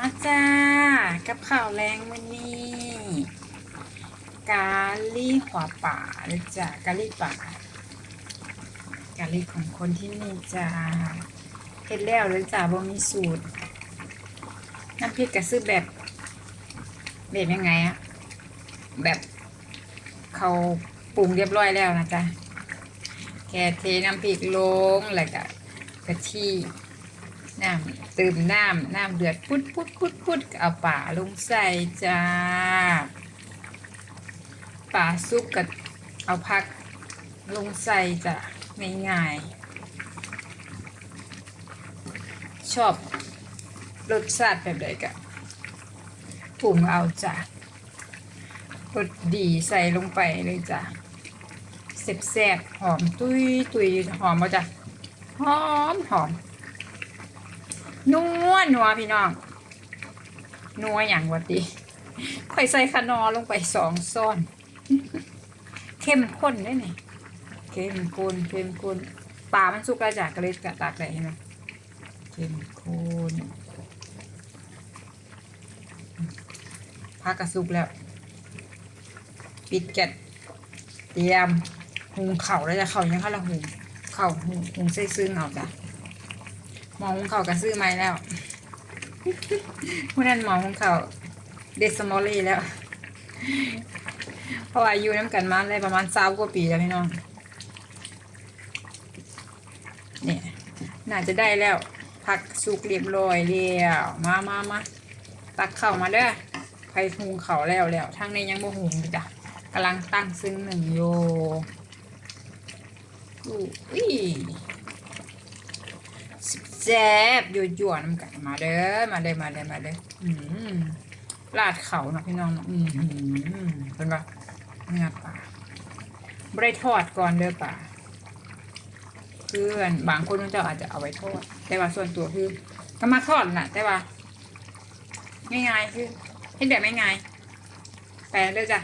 อาจ้า กับข่าวแรงวันนี้ กาลี่หัวป่าเลยจ้ะกาลี่ป่ากาลี่ของคนที่นี่จ้าเฮ็ดแล้วเลยจ้าบ่มีสูตร น้ำพริกกระซื้อแบบ แบบยังไงอะแบบเขาปรุงเรียบร้อยแล้วนะจ๊ะแค่เทน้ำพริกลงแล้วก็กะทิ น้ำเติมน้ำน้ำเดือดพุดพุดพุดพุดเอาป่าลงใส่จ้าป่าซุปกับเอาพักลงใส่จ้ะง่ายๆชอบรสชาติแบบใดกะปรุงเอาจ้ะรสดีใส่ลงไปเลยจ้ะแซ่บๆหอมตุยตุยหอมมาจ้ะหอมหอม นัวนัวพี่น้องนัวอย่างวัดีค่อยใส่ขนอลงไปสองซ่อน เข้มข้นได้ไหมเข้มข้นเข้มข้นปลามันสุกแล้วจากกระเลดกระตากได้เห็นไหมเข้มข้นพักกระสุกแล้ว ปิดแกะเตรียมหุงเข่าแล้วจะเข่ายังค่ะละหุงเข่าหุงหุงใส่ซึ้งเอาจ้ะ หมอหุงเข่าก็ซื้อมาแล้วผู้นั้นหมอหุงเข่าเดสมอลลี่แล้ว เพราะอายุน้ำกันมาได้ประมาณสามกว่าปีแล้วพี่น้องเนี่ยน่าจะได้แล้ว ผักสุกเรียบร้อยแล้วมามามาตักเข่ามาเด้อใครหุงเข่าแล้วแล้วทางในยังบ่หุงจ้ะกำลังตั้งซึ้งหนึ่งโยอุ้ย แซ่บยั่วยั่วๆน้ำกันมาเด้อมาเด้อมาเด้อมาเด้ออืมลาดเขาเนาะพี่น้องเนาะอืมเป็นปะเนื้อปลาไม่ได้ทอดก่อนเด้อป่าเพื่อนบางคนมันจะอาจจะเอาไว้ทอด แต่ว่าส่วนตัวคือก็มาทอดน่ะ แต่ว่าง่ายๆคือเห็นแบบง่ายๆแปลเลยจ้ะ